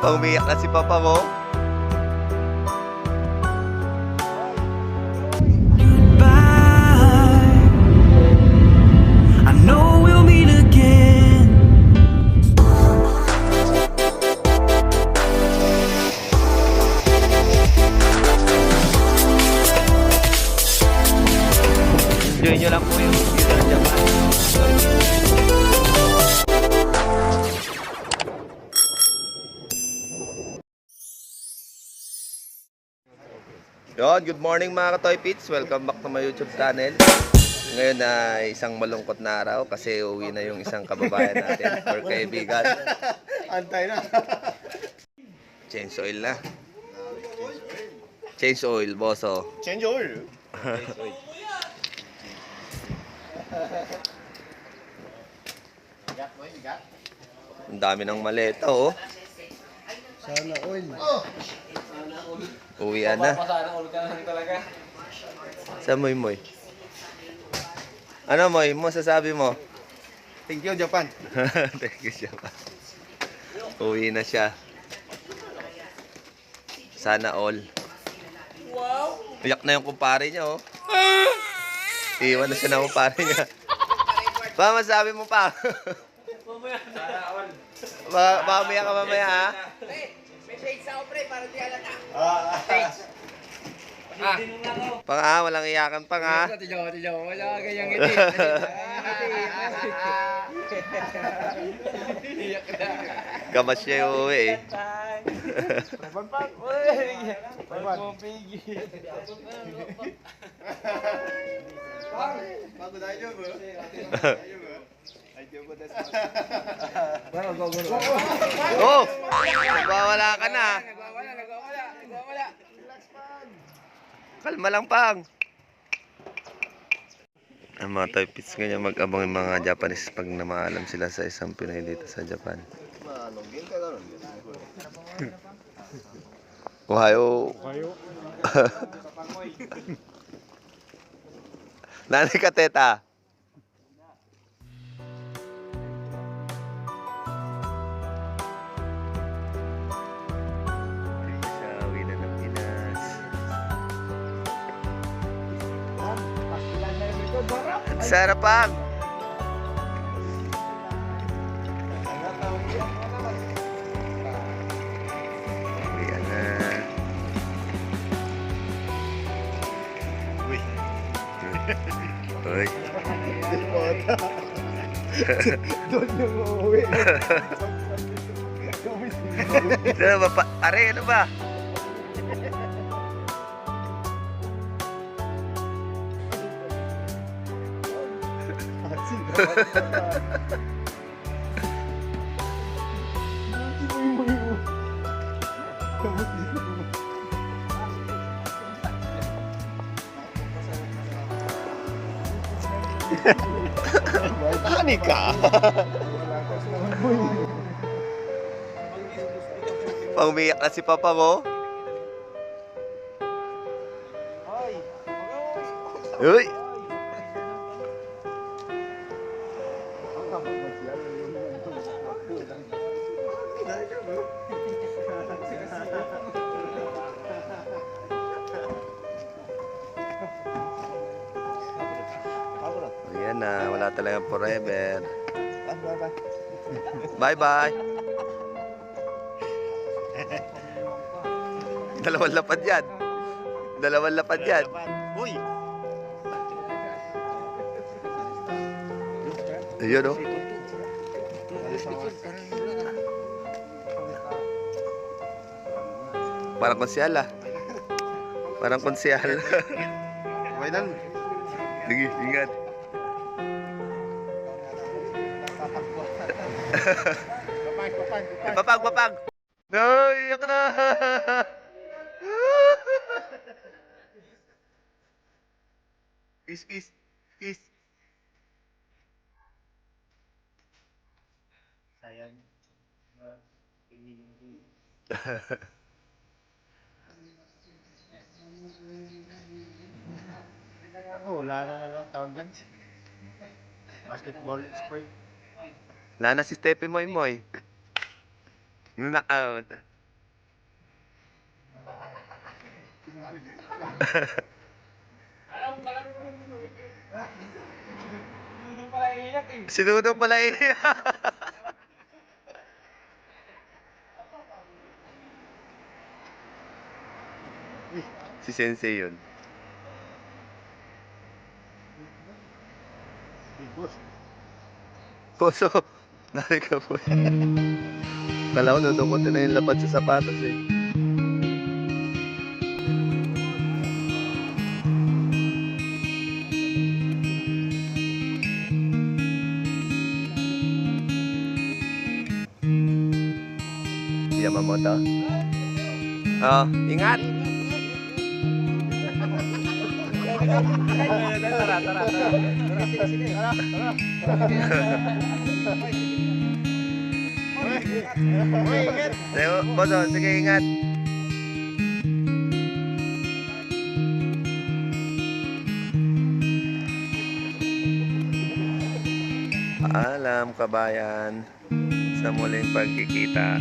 Paumiyak na si Papa mo. Yon, good morning mga katoy pits. Welcome back to my YouTube channel. Ngayon na isang malungkot na araw kasi uwi na yung isang kababayan natin or kaibigan. Antay na. Change oil na. Change oil, boso. Change oil. Ang dami ng maleta, oh. Sana oil. Uwian na. Sa moy moy. Ano moy mo sasabi mo? Thank you, Japan. Thank you pa. Uwi na siya. Sana all. Wow! Iyak na yung kumpare niya, oh. Iwan na siya ng kumpare niya. Pa, masabi mo pa. Sana all. Umiyak ka mamaya, ha? Pang ah, walang iyakan pang ah. Tiyo, tiyo, wala kayang ngiti. Iyak na. Gamas siya yung uwi eh. Pagpag, uy! Pagpapigi. Bago tayo, bro. oh! Nagwawala ka na. Kalma lang pang. Ang mga toy pits ganyan mag-abang yung mga Japanese pag namaalam sila sa isang Pinoy dito sa Japan. Ohayo. Ohayo. Nani ka, teta? Sarap pang. Uwi na. Uy. Uy. Doon yung uuwi. Ano ba? Are, ano ba? Ani ka? Paumiyak na si Papa mo? Uy! Ayan na, wala talagang forever. Bye-bye. Dalawang lapad yan. Dalawang lapad yan. Uy. Ayun oh. Parang konsyal ah. Parang konsyal. Okay lang. Sige, ingat. Papag, papag, Eh, Papag, papag! No, iyak na! Kiss, kiss, kiss. Ayan. Oo, wala na lang tawag lang. Basketball spray. Wala na si Stepe Moy Moy. Knockout. si Dudong pala iiyak. Eh. si Sensei yun. Boss. Poso, nari ka po. Kala ko nudukot na yung lapad sa sapatos eh. Yamamoto? Oh, ingat! Tara, tara, tara. Uy, ingat. Sige, Boso, sige ingat. Alam kabayan sa muling pagkikita.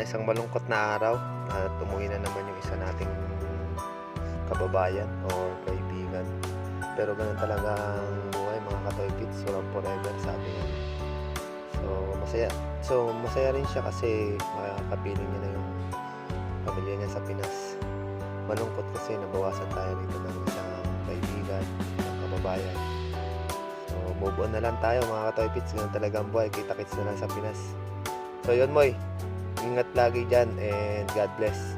Isang malungkot na araw at umuwi na naman yung isa nating kababayan or kaibigan. Pero ganun talaga ang buhay mga katoy pits, walang forever sabi niya. So masaya. So masaya rin siya kasi makakapiling niya na yung pamilya niya sa Pinas. Malungkot kasi nabawasan tayo rito ng isang kaibigan, isang kababayan. So move on na lang tayo mga katoy pits, ganun talaga ang buhay, kita-kits na lang sa Pinas. So yun Moy, ingat lagi dyan and God bless.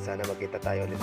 Sana magkita tayo ulit.